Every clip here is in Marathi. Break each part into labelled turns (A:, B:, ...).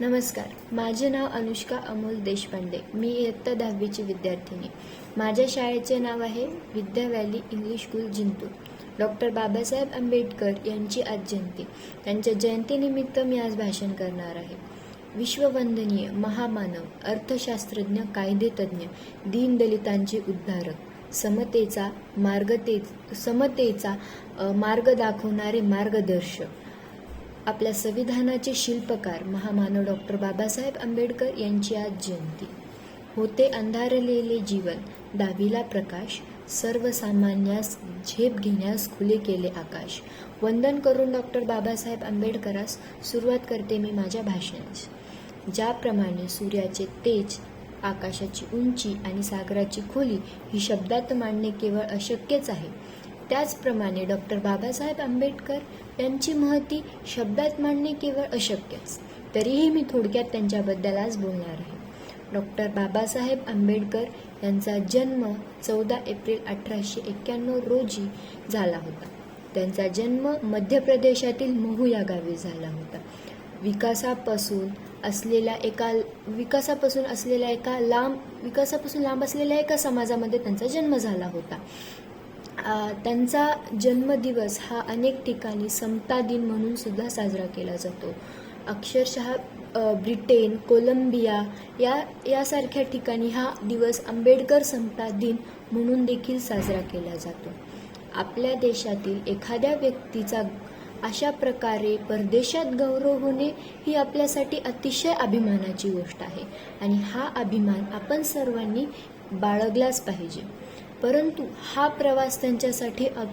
A: नमस्कार. माझे नाव अनुष्का अमोल देशपांडे. मी इयत्ता दहावीची विद्यार्थिनी. माझ्या शाळेचे नाव आहे Vidya valley English school Jintur doctor Babasaheb Ambedkar यांची आज जयंती. त्यांच्या जयंतीनिमित्त मी आज भाषण करणार आहे. विश्ववंदनीय महामानव अर्थशास्त्रज्ञ कायदेतज्ञ दीनदलितांचे उद्धारक समतेचा मार्गते समतेचा मार्ग दाखवणारे मार्गदर्शक आपल्या संविधानाचे शिल्पकार महामानव डॉक्टर बाबासाहेब आंबेडकर यांची आज जयंती. होते अंधारलेले जीवन दाविला प्रकाश सर्वसामान्यास झेप घेण्यास खुले केले आकाश. वंदन करून डॉक्टर बाबासाहेब आंबेडकरास सुरुवात करते मी माझ्या भाषणास ज्याप्रमाणे सूर्याचे तेज आकाशाची उंची आणि सागराची खोली ही शब्दात मांडणे केवळ अशक्यच आहे त्याचप्रमाणे डॉक्टर बाबासाहेब आंबेडकर यांची महती शब्दात मांडणे केवळ अशक्यच तरीही मी थोडक्यात त्यांच्याबद्दल आज बोलणार आहे. डॉक्टर बाबासाहेब आंबेडकर यांचा जन्म चौदा एप्रिल अठराशे एक्क्याण्णव रोजी झाला होता. त्यांचा जन्म मध्य प्रदेशातील महू या गावी झाला होता. विकासापासून असलेल्या एका विकासापासून असलेल्या एका लांब विकासापासून लांब असलेल्या एका समाजामध्ये त्यांचा जन्म झाला होता. त्यांचा जन्मदिवस हा अनेक ठिकाणी समता दिन म्हणून सुद्धा साजरा केला जातो. अक्षरशः ब्रिटेन कोलंबिया या यासारख्या ठिकाणी हा दिवस आंबेडकर समता दिन म्हणून देखील साजरा केला जातो. आपल्या देशातील एखाद्या व्यक्तीचा अशा प्रकारे परदेशात गौरव होणे ही आपल्यासाठी अतिशय अभिमानाची गोष्ट आहे. आणि हा अभिमान आपण सर्वांनी बाळगलाच पाहिजे. परंतु हा प्रवास त्यांच्यासाठी अग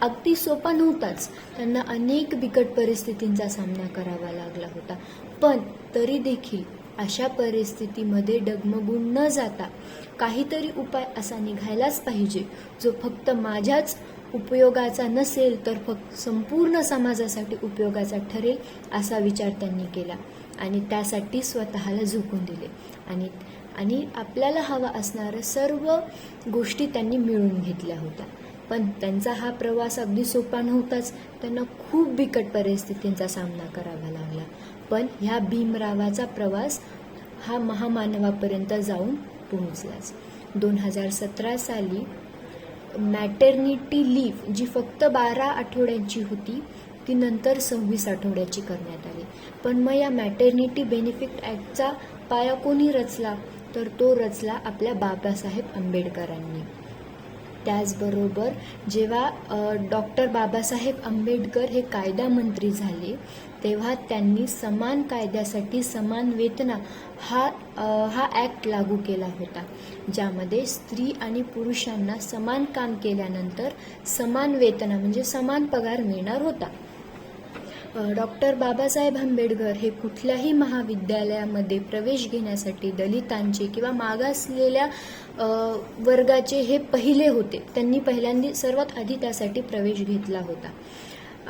A: अगदी सोपा नव्हताच. त्यांना अनेक बिकट परिस्थितींचा सामना करावा लागला होता. पण तरी देखील अशा परिस्थितीमध्ये डगमगून न जाता काहीतरी उपाय असा निघायलाच पाहिजे. जो फक्त माझ्याच उपयोगाचा नसेल तर फक्त संपूर्ण समाजासाठी उपयोगाचा ठरेल असा विचार त्यांनी केला. आणि त्यासाठी स्वतःला झोकून दिले. आणि आणि आपल्याला हवा असणाऱ्या सर्व गोष्टी त्यांनी मिळवून घेतल्या होत्या. पण त्यांचा हा प्रवास अगदी सोपा नव्हताच. त्यांना खूप बिकट परिस्थितींचा सामना करावा लागला. पण ह्या भीमरावाचा प्रवास हा महामानवापर्यंत जाऊन पोहोचलाच. दोन हजार सतरा साली मॅटर्निटी लीव जी फक्त बारा आठवड्यांची होती ती नंतर सव्वीस आठवड्याची करण्यात आली. पण मग या मॅटर्निटी बेनिफिट ॲक्टचा पाया कोणी रचला? तर तो रचला आपल्या बाबासाहेब आंबेडकरांनी. त्याचबरोबर जेव्हा डॉक्टर बाबासाहेब आंबेडकर हे कायदा मंत्री झाले तेव्हा त्यांनी समान कायद्यासाठी समान वेतना हा हा ॲक्ट लागू केला होता ज्यामध्ये स्त्री आणि पुरुषांना समान काम केल्यानंतर समान वेतना म्हणजे समान पगार मिळणार होता. डॉक्टर बाबासाहेब आंबेडकर हे कुठल्याही महाविद्यालयामध्ये प्रवेश घेण्यासाठी दलितांचे किंवा मागासलेल्या वर्गाचे हे पहिले होते. त्यांनी पहिल्यांदा सर्वात आधी त्यासाठी प्रवेश घेतला होता.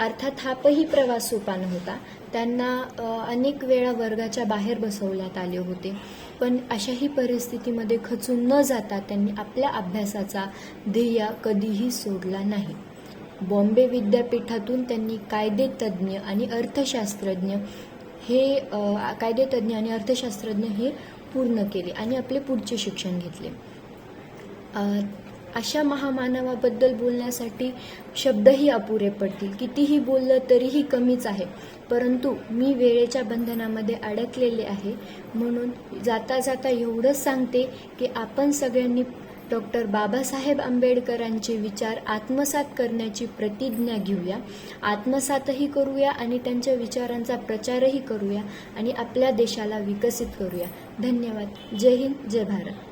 A: अर्थात हापही प्रवास सोपा नव्हता. त्यांना अनेक वेळा वर्गाच्या बाहेर बसवण्यात आले होते. पण अशाही परिस्थितीमध्ये खचून न जाता त्यांनी आपल्या अभ्यासाचा ध्येय कधीही सोडला नाही. बॉम्बे विद्यापीठातून त्यांनी कायदेतज्ञ आणि अर्थशास्त्रज्ञ हे कायदेतज्ञ आणि अर्थशास्त्रज्ञ हे पूर्ण केले आणि आपले पुढचे शिक्षण घेतले. अशा महामानवाबद्दल बोलण्यासाठी शब्दही अपुरे पडतील. कितीही बोललं तरीही कमीच आहे. परंतु मी वेळेच्या बंधनामध्ये अडकलेले आहे. म्हणून जाता जाता एवढंच सांगते की आपण सगळ्यांनी डॉक्टर बाबासाहेब आंबेडकरांचे विचार आत्मसात करण्याची प्रतिज्ञा घेऊया. आत्मसातही करूया आणि त्यांच्या विचारांचा प्रचारही करूया आणि आपल्या देशाला विकसित करूया. धन्यवाद. जय हिंद जय भारत.